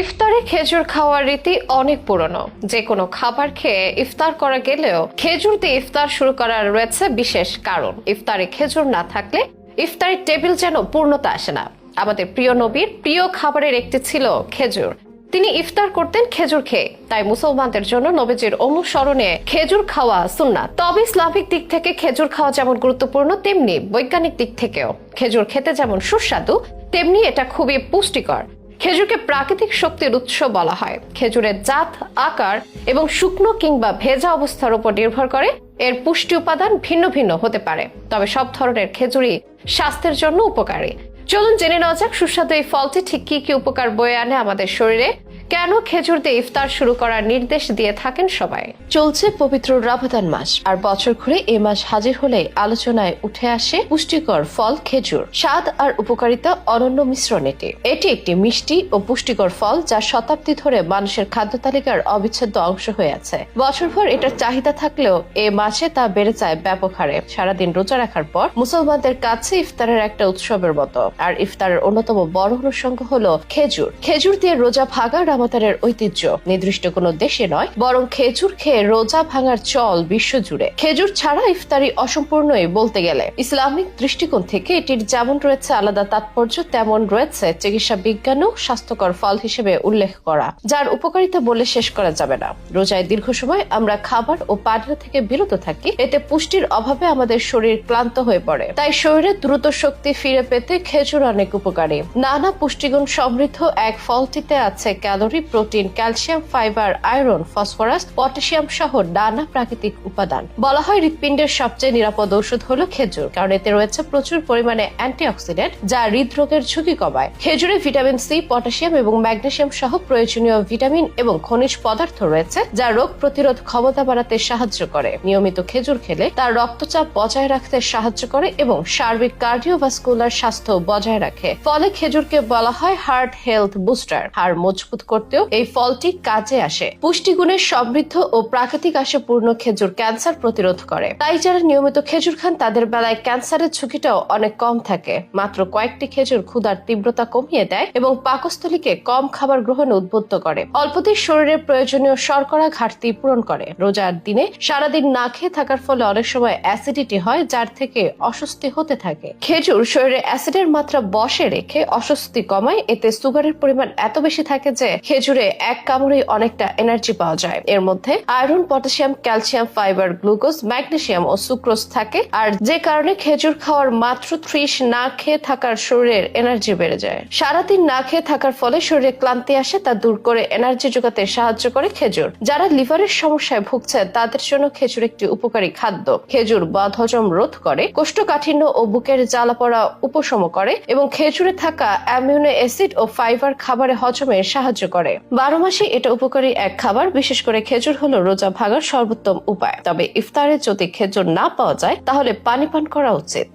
ইফতারে খেজুর খাওয়ার রীতি অনেক পুরনো। যে কোনো খাবার খেয়ে ইফতার করা গেলেও খেজুর দিয়ে ইফতার শুরু করার রয়েছে বিশেষ কারণ। ইফতারে খেজুর না থাকলে ইফতারের টেবিল যেন পূর্ণতা আসে না। আমাদের প্রিয় নবীর প্রিয় খাবারের একটি ছিল খেজুর। তিনি ইফতার করতেন খেজুর খেয়ে। তাই মুসলমানদের জন্য নবীজির অনুসরণে খেজুর খাওয়া সুন্নাত। তবে ইসলামিক দিক থেকে খেজুর খাওয়া যেমন গুরুত্বপূর্ণ, তেমনি বৈজ্ঞানিক দিক থেকেও। খেজুর খেতে যেমন সুস্বাদু, তেমনি এটা খুবই পুষ্টিকর। খেজুরকে প্রাকৃতিক শক্তির উৎস বলা হয়। খেজুরের জাত, আকার এবং শুকনো কিংবা ভেজা অবস্থার উপর নির্ভর করে। এর পুষ্টি উপাদান ভিন্ন ভিন্ন হতে পারে। তবে সব ধরনের খেজুরই স্বাস্থ্যের জন্য উপকারী। চলুন জেনে নেওয়া যাক সুস্বাদু এই ফলটি ঠিক কি কি উপকার বয়ে আনে আমাদের শরীরে। কেন খেজুর দিয়ে ইফতার শুরু করার নির্দেশ দিয়ে থাকেন সবাই? চলছে পবিত্র রমাদান মাস, আর বছর ঘুরে এ মাস হাজির হলে আলোচনায় উঠে আসে পুষ্টিকর ফল খেজুর, স্বাদ আর উপকারিতা অনন্য মিশ্রণ এটি। এটি একটি মিষ্টি ও পুষ্টিকর ফল যা শতাব্দী ধরে মানুষের খাদ্য তালিকার অবিচ্ছেদ্য অংশ হয়ে আছে। বছরভর এটার চাহিদা থাকলেও এ মাসে তা বেড়ে যায় ব্যাপক হারে। সারাদিন রোজা রাখার পর মুসলমানদের কাছে ইফতারের একটা উৎসবের মতো। আর ইফতারের অন্যতম বড় অনুষঙ্গ হলো খেজুর। খেজুর দিয়ে রোজা ভাগা রামাতারের ঐতিহ্য নির্দিষ্ট কোনো দেশে নয়, বরং খেজুর খেয়ে রোজা ভাঙার চল বিশ্বজুড়ে। খেজুর ছাড়া ইফতারি অসম্পূর্ণই বলতে গেলে। ইসলামিক দৃষ্টিকোণ থেকে এটির যেমন রয়েছে আলাদা তাৎপর্য, তেমন রয়েছে চিকিৎসা বিজ্ঞানও স্বাস্থ্যকর ফল হিসেবে উল্লেখ করা, যার উপকারিতা বলে শেষ করা যাবে না। রোজায় দীর্ঘ সময় আমরা খাবার ও পানীয় থেকে বিরত থাকি, এতে পুষ্টির অভাবে আমাদের শরীর ক্লান্ত হয়ে পড়ে। তাই শরীরে দ্রুত শক্তি ফিরে পেতে খেজুর অনেক উপকারী। নানা পুষ্টিগুণ সমৃদ্ধ এক ফলটিতে আছে calorie protein, calcium, fibre, iron, phosphorus, potassium সহ নানা প্রাকৃতিক উপাদান। বলা হয় হৃৎপিণ্ডের সবচেয়ে নিরাপদ ঔষধ হলো খেজুর, কারণ এতে রয়েছে প্রচুর পরিমাণে অ্যান্টিঅক্সিডেন্ট, যা হৃদরোগের ঝুঁকি কমায়। খেজুরে ভিটামিন সি, পটাশিয়াম এবং ম্যাগনেসিয়াম সহ প্রয়োজনীয় ভিটামিন এবং খনিজ পদার্থ রয়েছে, যা রোগ প্রতিরোধ ক্ষমতা বাড়াতে সাহায্য করে। নিয়মিত খেজুর খেলে তার রক্তচাপ বজায় রাখতে সাহায্য করে এবং সার্বিক কার্ডিওভাস্কুলার স্বাস্থ্য বজায় রাখে। ফলে খেজুরকে বলা হয় হার্ট হেলথ বুস্টার। হাড় মজবুত করতেও এই ফলটি কাজে আসে। পুষ্টিগুণের সমৃদ্ধ ও প্রাকৃতিক আসে পূর্ণ খেজুর ক্যান্সার প্রতিরোধ করে। তাই যারা নিয়মিত খেজুর খান, তাদের বেলায় ক্যান্সারের ঝুঁকিটাও অনেক কম থাকে। মাত্র কয়েকটি খেজুর ক্ষুধার তীব্রতা কমিয়ে দেয় এবং পাকস্থলীকে কম খাবার গ্রহণে উদ্বুদ্ধ করে। অল্পতেই শরীরের প্রয়োজনীয় শর্করা ঘাটতি পূরণ করে। রোজার দিনে সারাদিন না খেয়ে থাকার ফলে অনেক সময় অ্যাসিডিটি হয়, যার থেকে অস্বস্তি হতে থাকে। খেজুর শরীরে অ্যাসিডের মাত্রা বসে রেখে অস্বস্তি কমায়। এতে সুগারের পরিমাণ এত বেশি থাকে যে খেজুরে এক কামড়ে অনেকটা এনার্জি পাওয়া যায়। এর মধ্যে iron potassium calcium fibre glucose magnesium ও সুক্রোজ থাকে। আর যে কারণে খেজুর খাওয়ার মাত্র ত্রিশ না খেয়ে থাকার শরীরের এনার্জি বেড়ে যায়। সারাদিন না খেয়ে থাকার ফলে শরীরে ক্লান্তি আসে, তা দূর করে এনার্জি যোগাতে সাহায্য করে খেজুর। যারা লিভারের সমস্যায় ভুগছে, তাদের জন্য খেজুর একটি উপকারী খাদ্য। খেজুর বদহজম রোধ করে, কোষ্ঠকাঠিন্য ও বুকের জ্বালা পড়া উপশম করে এবং খেজুরে থাকা অ্যামিউনো অ্যাসিড ও ফাইবার খাবারে হজমে সাহায্য করে। বারো মাসে এটা উপকারী এক খাবার, বিশেষ করে খেজুর হলো রোজা ভাগার সর্বোত্তম উপায়। তবে ইফতারে যদি খেজুর না পাওয়া যায়, তাহলে পানি পান করা উচিত।